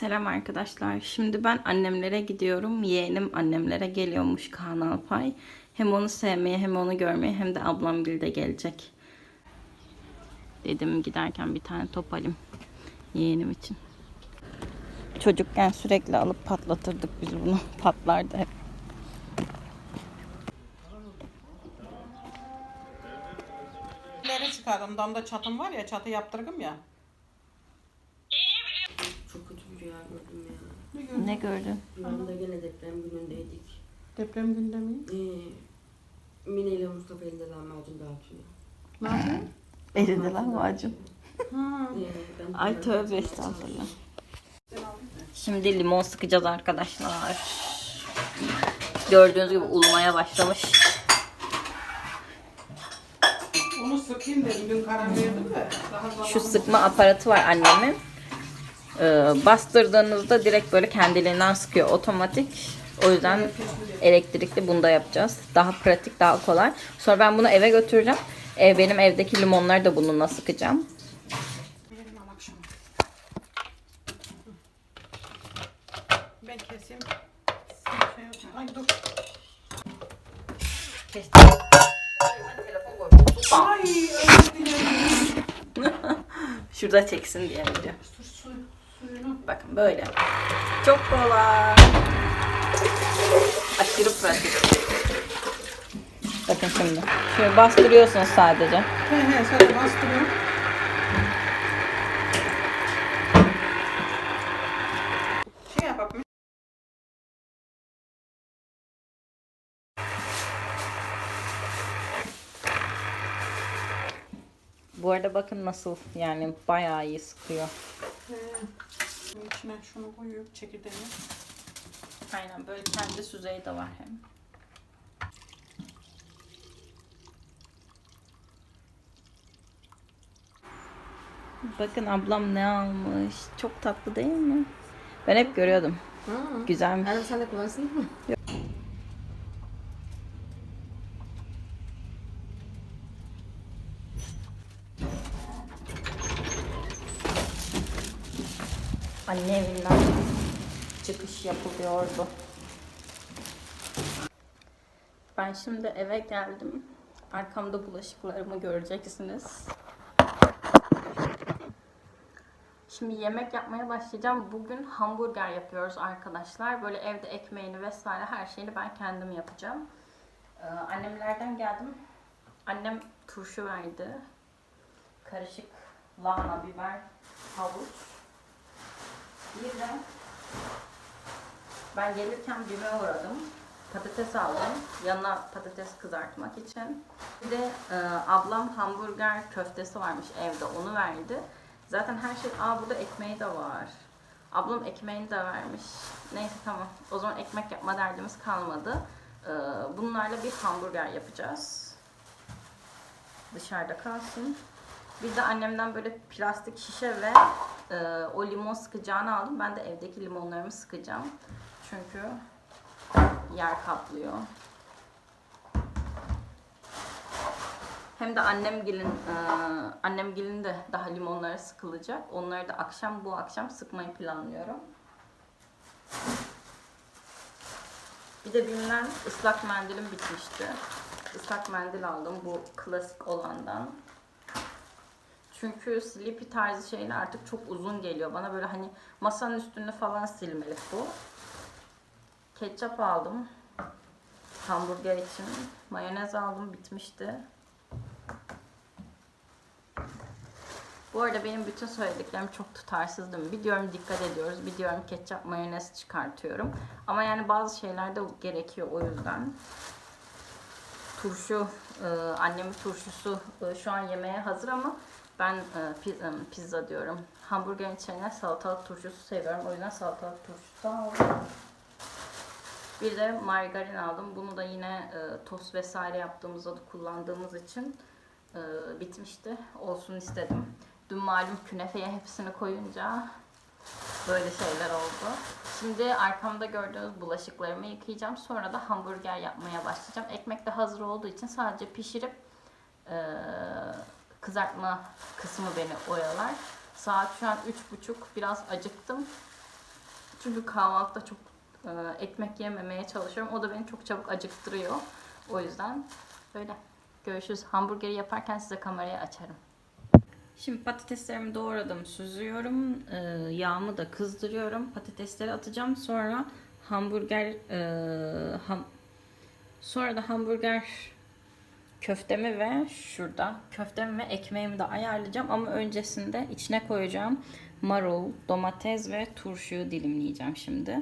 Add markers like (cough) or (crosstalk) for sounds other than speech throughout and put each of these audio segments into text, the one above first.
Selam arkadaşlar. Şimdi ben annemlere gidiyorum. Yeğenim annemlere geliyormuş Kaan Alpay. Hem onu sevmeye hem onu görmeye hem de ablam bir de gelecek. Dedim giderken bir tane top alayım yeğenim için. Çocukken sürekli alıp patlatırdık biz bunu. (laughs) Patlardı hep. Çıkardım. Damda çatım var ya çatı yaptırgım ya. Çok kötü bir rüya gördüm ya. Ne gördün? Rüyamda gene deprem günündeydik. Deprem gündemi. Ee, Mine ile Mustafa (laughs) elinde lahmacun dağıtıyor. Ne yapıyor? Eridi lahmacun. Ha. Ee, ben Ay tövbe estağfurullah. Şimdi limon sıkacağız arkadaşlar. Gördüğünüz gibi ulumaya başlamış. Onu sıkayım dedim. Dün karar verdim de. Daha. Şu sıkma aparatı var annemin. Ee, bastırdığınızda direkt böyle kendiliğinden sıkıyor otomatik. O yüzden elektrikli bunda yapacağız. Daha pratik, daha kolay. Sonra ben bunu eve götüreceğim. Ev, benim evdeki limonları da bununla sıkacağım. Ben keseyim. Ay dur. Ay. (laughs) Şurada çeksin diye video. Bakın böyle. Çok kolay. Aşırı pratik. Bakın şimdi. Şöyle bastırıyorsunuz sadece. He he şöyle bastırıyorum. Şey yapalım. Bu arada bakın nasıl yani bayağı iyi sıkıyor. He. Bunun içine şunu koyuyor çekirdeğini. Aynen böyle kendi süzeyi de var hem. Bakın ablam ne almış. Çok tatlı değil mi? Ben hep görüyordum. Ha. Güzelmiş. Annem sen de kullansın mı? Anne evinden çıkış yapılıyordu. Ben şimdi eve geldim. Arkamda bulaşıklarımı göreceksiniz. Şimdi yemek yapmaya başlayacağım. Bugün hamburger yapıyoruz arkadaşlar. Böyle evde ekmeğini vesaire her şeyini ben kendim yapacağım. Ee, annemlerden geldim. Annem turşu verdi. Karışık lahana, biber, havuç. Bir de ben gelirken BİM'e uğradım. Patates aldım. Yanına patates kızartmak için. Bir de e, ablam hamburger köftesi varmış evde. Onu verdi. Zaten her şey... Aa burada ekmeği de var. Ablam ekmeğini de vermiş. Neyse tamam. O zaman ekmek yapma derdimiz kalmadı. E, bunlarla bir hamburger yapacağız. Dışarıda kalsın. Bir de annemden böyle plastik şişe ve e, o limon sıkacağını aldım. Ben de evdeki limonlarımı sıkacağım. Çünkü yer kaplıyor. Hem de annem gelin e, annem gelin de daha limonları sıkılacak. Onları da akşam bu akşam sıkmayı planlıyorum. Bir de bilmem ıslak mendilim bitmişti. Islak mendil aldım bu klasik olandan. Çünkü sleepy tarzı şeyler artık çok uzun geliyor. Bana böyle hani masanın üstünde falan silmelik bu. Ketçap aldım. Hamburger için. Mayonez aldım. Bitmişti. Bu arada benim bütün söylediklerim çok tutarsız değil mi? Biliyorum dikkat ediyoruz. Biliyorum ketçap mayonez çıkartıyorum. Ama yani bazı şeyler de gerekiyor o yüzden. Turşu, e, annemin turşusu e, şu an yemeğe hazır ama ben e, e, pizza diyorum. Hamburgerin içine salatalık turşusu seviyorum. O yüzden salatalık turşusu aldım. Bir de margarin aldım. Bunu da yine e, tost vesaire yaptığımızda da kullandığımız için e, bitmişti. Olsun istedim. Dün malum künefeye hepsini koyunca böyle şeyler oldu. Şimdi arkamda gördüğünüz bulaşıklarımı yıkayacağım. Sonra da hamburger yapmaya başlayacağım. Ekmek de hazır olduğu için sadece pişirip e, kızartma kısmı beni oyalar. Saat şu an üç buçuk. Biraz acıktım. Çünkü kahvaltıda çok e, ekmek yememeye çalışıyorum. O da beni çok çabuk acıktırıyor. O yüzden böyle. Görüşürüz. Hamburgeri yaparken size kamerayı açarım. Şimdi patateslerimi doğradım, süzüyorum. Ee, yağımı da kızdırıyorum. Patatesleri atacağım. Sonra hamburger e, ham, sonra da hamburger köftemi ve şurada köftemi ve ekmeğimi de ayarlayacağım ama öncesinde içine koyacağım marul, domates ve turşuyu dilimleyeceğim şimdi.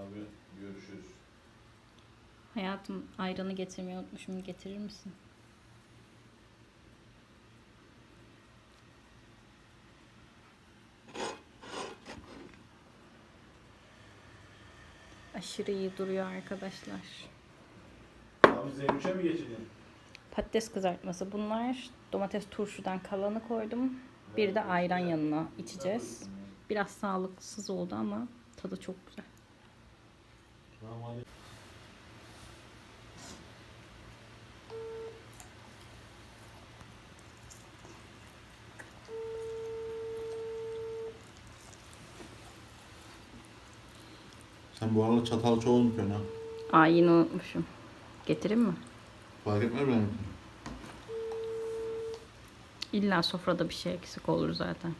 Abi görüşürüz. Hayatım ayranı getirmeyi unutmuşum. Getirir misin? Aşırı iyi duruyor arkadaşlar. Abi Z3'e mi geçeceksin? Patates kızartması bunlar. Domates turşudan kalanı koydum. Bir de ayran yanına içeceğiz. Biraz sağlıksız oldu ama tadı çok güzel. Tamam hadi. Sen bu arada çatal çoğu unutuyorsun ha. Aa yine unutmuşum. Getireyim mi? Fark etmez benim için. İlla sofrada bir şey eksik olur zaten.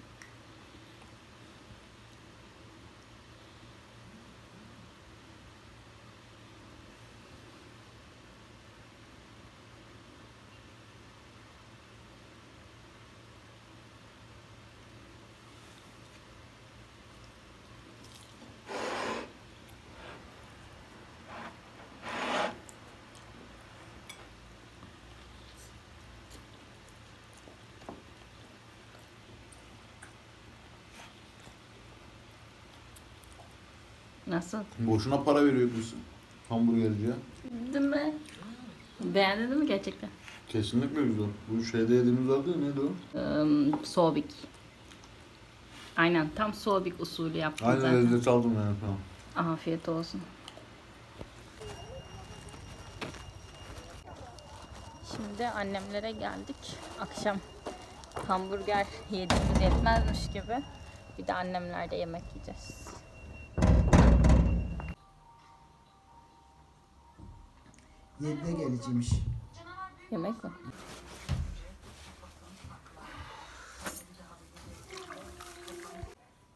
Nasıl? Boşuna para veriyor biz hamburgerciye. Değil mi? Beğendin mi gerçekten? Kesinlikle güzel. Bu şeyde yediğimiz vardı ya neydi o? Um, soğuk. Aynen tam soğuk usulü yaptım Aynı zaten. lezzet aldım yani tamam. Afiyet olsun. Şimdi annemlere geldik. Akşam hamburger yediğimiz yetmezmiş gibi. Bir de annemlerde yemek yiyeceğiz. Yedide geleceğimiş. Yemek mi?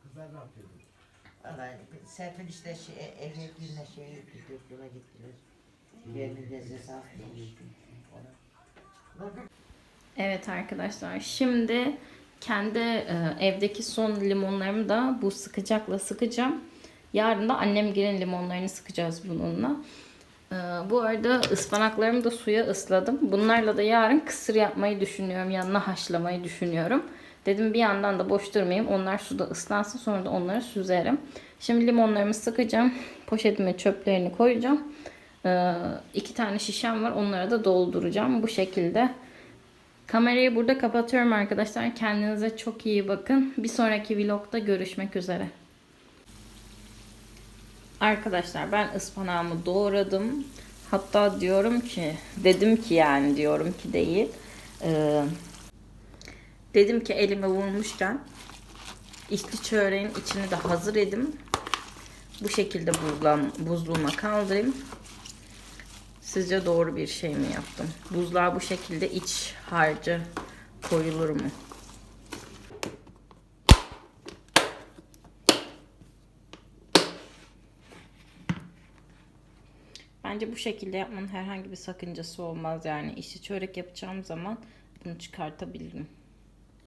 Kızlar ne yapıyordu? Vallahi Serpil işte şey, evliliklerine şey gidiyorlar gittiler. Yerini demiştim. Evet arkadaşlar şimdi kendi e, evdeki son limonlarımı da bu sıkacakla sıkacağım. Yarın da annemgilin limonlarını sıkacağız bununla. E, bu arada ıspanaklarımı da suya ısladım. Bunlarla da yarın kısır yapmayı düşünüyorum. Yanına haşlamayı düşünüyorum. Dedim bir yandan da boş durmayayım. Onlar suda ıslansın sonra da onları süzerim. Şimdi limonlarımı sıkacağım. Poşetime çöplerini koyacağım. E, iki tane şişem var. Onlara da dolduracağım. Bu şekilde Kamerayı burada kapatıyorum arkadaşlar. Kendinize çok iyi bakın. Bir sonraki vlogda görüşmek üzere. Arkadaşlar ben ıspanağımı doğradım. Hatta diyorum ki, dedim ki yani diyorum ki değil. Ee, dedim ki elime vurmuşken içli çöreğin içini de hazır edim. Bu şekilde buzluğa, buzluğuma kaldırayım. Sizce doğru bir şey mi yaptım? Buzluğa bu şekilde iç harcı koyulur mu? Bence bu şekilde yapmanın herhangi bir sakıncası olmaz yani. İşte çörek yapacağım zaman bunu çıkartabilirim.